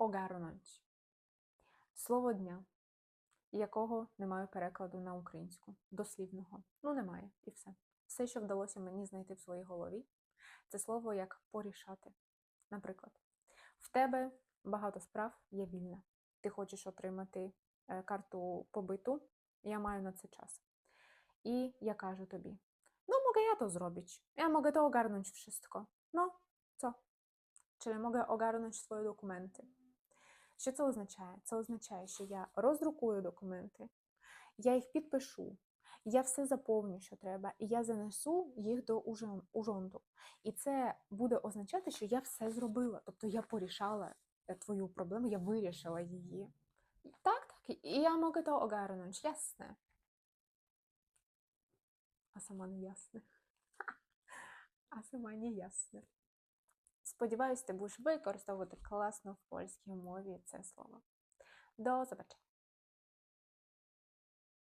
Огарнуть. Слово дня, якого немає перекладу на українську, дослівного. Ну, немає, і все. Все, що вдалося мені знайти в своїй голові, це слово як порішати. Наприклад, в тебе багато справ є вільна. Ти хочеш отримати е, карту побиту, я маю на це час. І я кажу тобі: no mogę ja to zrobić. Ja mogę to ogarnąć wszystko. No, co? Czyli mogę ogarnąć свої документи. Що це означає? Це означає, що я роздрукую документи, я їх підпишу, я все заповню, що треба, і я занесу їх до ужон- ужонду. І це буде означати, що я все зробила. Тобто я порішала е, твою проблему, я вирішила її. Так, так, і я можу то огарнути, ясне. А сама не ясне. А сама не ясне. Сподіваюсь, ти будеш використовувати класно в польській мові це слово. До побачення.